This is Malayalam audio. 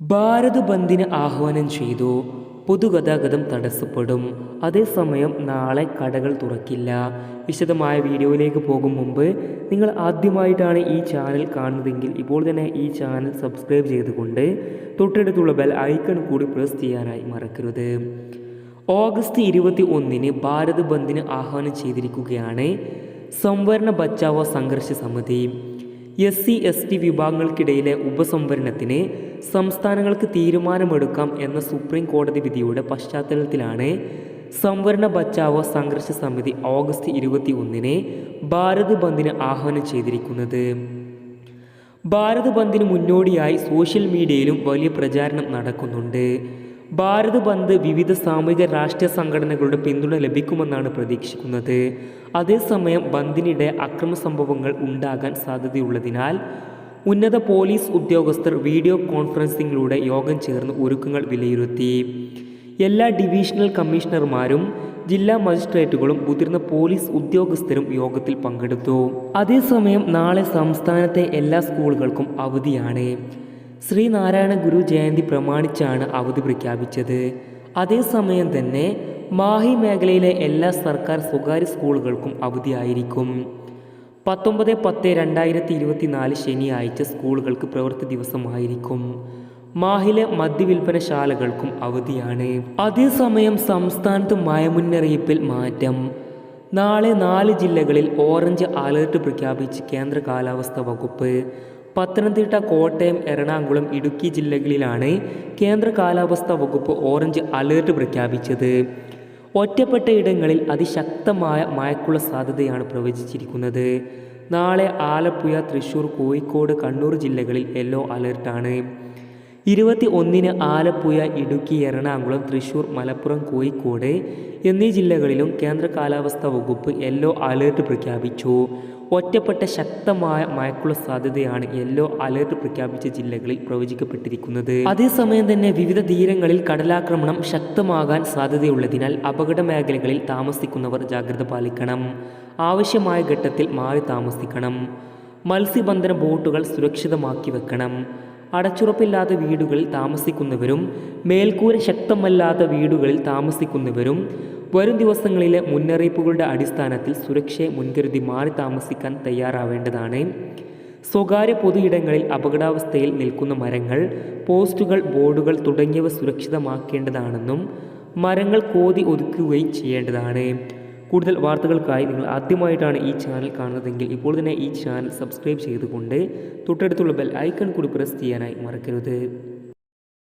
ഭാരത് ബന്ദിന് ആഹ്വാനം ചെയ്തു. പൊതുഗതാഗതം തടസ്സപ്പെടും. അതേസമയം നാളെ കടകൾ തുറക്കില്ല. വിശദമായ വീഡിയോയിലേക്ക് പോകും മുമ്പ് നിങ്ങൾ ആദ്യമായിട്ടാണ് ഈ ചാനൽ കാണുന്നതെങ്കിൽ ഇപ്പോൾ തന്നെ ഈ ചാനൽ സബ്സ്ക്രൈബ് ചെയ്തുകൊണ്ട് തൊട്ടടുത്തുള്ള ബെൽ ഐക്കൺ കൂടി പ്രസ് ചെയ്യാനായി മറക്കരുത്. ഓഗസ്റ്റ് ഇരുപത്തി ഒന്നിന് ഭാരത് ബന്ദിന് ആഹ്വാനം ചെയ്തിരിക്കുകയാണ് സംവരണ ബച്ചാവോ സംഘർഷ സമിതി. എസ് സി എസ് ടി വിഭാഗങ്ങൾക്കിടയിലെ ഉപസംവരണത്തിന് സംസ്ഥാനങ്ങൾക്ക് തീരുമാനമെടുക്കാം എന്ന സുപ്രീം കോടതി വിധിയുടെ പശ്ചാത്തലത്തിലാണ് സംവരണ ബച്ചാവോ സംഘർഷ സമിതി ഓഗസ്റ്റ് ഇരുപത്തി ഒന്നിന് ഭാരത് ബന്ദിന് ആഹ്വാനം ചെയ്തിരിക്കുന്നത്. ഭാരത് ബന്ദിന് മുന്നോടിയായി സോഷ്യൽ മീഡിയയിലും വലിയ പ്രചാരണം നടക്കുന്നുണ്ട്. ഭാരത് ബന്ദ് വിവിധ സാമൂഹിക രാഷ്ട്രീയ സംഘടനകളുടെ പിന്തുണ ലഭിക്കുമെന്നാണ് പ്രതീക്ഷിക്കുന്നത്. അതേസമയം ബന്ദിനിടെ അക്രമ സംഭവങ്ങൾ ഉണ്ടാകാൻ സാധ്യതയുള്ളതിനാൽ ഉന്നത പോലീസ് ഉദ്യോഗസ്ഥർ വീഡിയോ കോൺഫറൻസിംഗിലൂടെ യോഗം ചേർന്ന് ഒരുക്കങ്ങൾ വിലയിരുത്തി. എല്ലാ ഡിവിഷണൽ കമ്മീഷണർമാരും ജില്ലാ മജിസ്ട്രേറ്റുകളും മുതിർന്ന പോലീസ് ഉദ്യോഗസ്ഥരും യോഗത്തിൽ പങ്കെടുത്തു. അതേസമയം നാളെ സംസ്ഥാനത്തെ എല്ലാ സ്കൂളുകൾക്കും അവധിയാണ്. ശ്രീനാരായണ ഗുരു ജയന്തി പ്രമാണിച്ചാണ് അവധി പ്രഖ്യാപിച്ചത്. അതേസമയം തന്നെ മാഹി മേഖലയിലെ എല്ലാ സർക്കാർ സ്വകാര്യ സ്കൂളുകൾക്കും അവധിയായിരിക്കും. പത്തൊമ്പത് പത്ത് രണ്ടായിരത്തി ഇരുപത്തിനാല് ശനിയാഴ്ച സ്കൂളുകൾക്ക് പ്രവൃത്തി ദിവസമായിരിക്കും. മാഹിലെ മദ്യവിൽപ്പനശാലകൾക്കും അവധിയാണ്. അതേസമയം സംസ്ഥാനത്ത് മയമുന്നറിയിപ്പിൽ മാറ്റം. നാളെ നാല് ജില്ലകളിൽ ഓറഞ്ച് അലേർട്ട് പ്രഖ്യാപിച്ച് കേന്ദ്ര കാലാവസ്ഥാ വകുപ്പ്. പത്തനംതിട്ട കോട്ടയം എറണാകുളം ഇടുക്കി ജില്ലകളിലാണ് കേന്ദ്ര കാലാവസ്ഥാ വകുപ്പ് ഓറഞ്ച് അലേർട്ട് പ്രഖ്യാപിച്ചത്. ഒറ്റപ്പെട്ട ഇടങ്ങളിൽ അതിശക്തമായ മഴയ്ക്കുള്ള സാധ്യതയാണ് പ്രവചിച്ചിരിക്കുന്നത്. നാളെ ആലപ്പുഴ തൃശൂർ കോഴിക്കോട് കണ്ണൂർ ജില്ലകളിൽ യെല്ലോ അലേർട്ടാണ്. ഇരുപത്തി ഒന്നിന് ആലപ്പുഴ ഇടുക്കി എറണാകുളം തൃശൂർ മലപ്പുറം കോഴിക്കോട് എന്നീ ജില്ലകളിലും കേന്ദ്ര കാലാവസ്ഥാ വകുപ്പ് യെല്ലോ അലേർട്ട് പ്രഖ്യാപിച്ചു. ഒറ്റപ്പെട്ട ശക്തമായ മഴക്കുള്ള സാധ്യതയാണ് യെല്ലോ അലേർട്ട് പ്രഖ്യാപിച്ച ജില്ലകളിൽ പ്രവചിക്കപ്പെട്ടിരിക്കുന്നത്. അതേസമയം തന്നെ വിവിധ തീരങ്ങളിൽ കടലാക്രമണം ശക്തമാകാൻ സാധ്യതയുള്ളതിനാൽ അപകട മേഖലകളിൽ താമസിക്കുന്നവർ ജാഗ്രത പാലിക്കണം. ആവശ്യമായ ഘട്ടത്തിൽ മാറി താമസിക്കണം. മത്സ്യബന്ധന ബോട്ടുകൾ സുരക്ഷിതമാക്കി വെക്കണം. അടച്ചുറപ്പില്ലാത്ത വീടുകളിൽ താമസിക്കുന്നവരും മേൽക്കൂര ശക്തമല്ലാത്ത വീടുകളിൽ താമസിക്കുന്നവരും വരും ദിവസങ്ങളിലെ മുന്നറിയിപ്പുകളുടെ അടിസ്ഥാനത്തിൽ സുരക്ഷയെ മുൻകരുതി മാറി താമസിക്കാൻ തയ്യാറാവേണ്ടതാണ്. സ്വകാര്യ പൊതുയിടങ്ങളിൽ അപകടാവസ്ഥയിൽ നിൽക്കുന്ന മരങ്ങൾ പോസ്റ്റുകൾ ബോർഡുകൾ തുടങ്ങിയവ സുരക്ഷിതമാക്കേണ്ടതാണെന്നും മരങ്ങൾ കോതി ഒതുക്കുകയും ചെയ്യേണ്ടതാണ്. കൂടുതൽ വാർത്തകൾക്കായി നിങ്ങൾ ആദ്യമായിട്ടാണ് ഈ ചാനൽ കാണുന്നതെങ്കിൽ ഇപ്പോൾ തന്നെ ഈ ചാനൽ സബ്സ്ക്രൈബ് ചെയ്തുകൊണ്ട് തൊട്ടടുത്തുള്ള ബെൽ ഐക്കൺ കൂടി പ്രസ് ചെയ്യാനായി മറക്കരുത്.